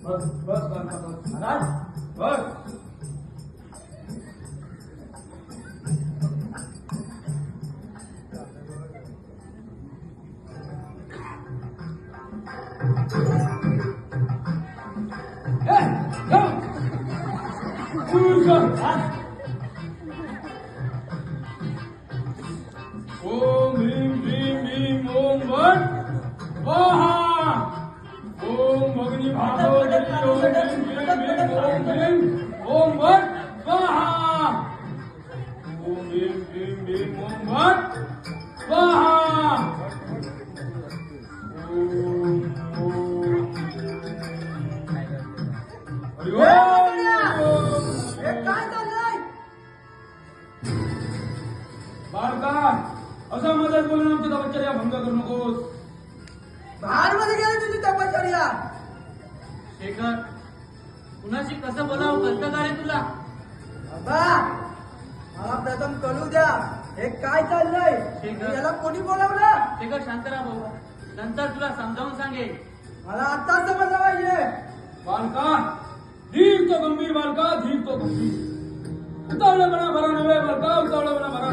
बस बस बस बस महाराज बस ए, ठेव. दूर कर. हा? ओम ह्रीं क्लीं ह्रीं ओम वन स्वाहा ओम ह्रीं क्लीं ह्रीं ओम वन स्वाहा ओम बाळका असा मदत बोलून आमची तपश्चर्या भंग करू नकोस बाहेर मध्ये गेली तुझी तपश्चर्या शेखर कुणाशी कसं बोलावं कळतं का रे तुला बाबा कळू द्या. हे काय चाललंय. याला कोणी बोलावलं? शेखर शांतरा भाऊ. नंतर तुला समजावून सांगेल मला आता समजलं पाहिजे. बालका धीर तो गंभीर बालका धीर तो गंभीर उतावळेपणा बरा नव्हे बालका उतावळेपणा बरा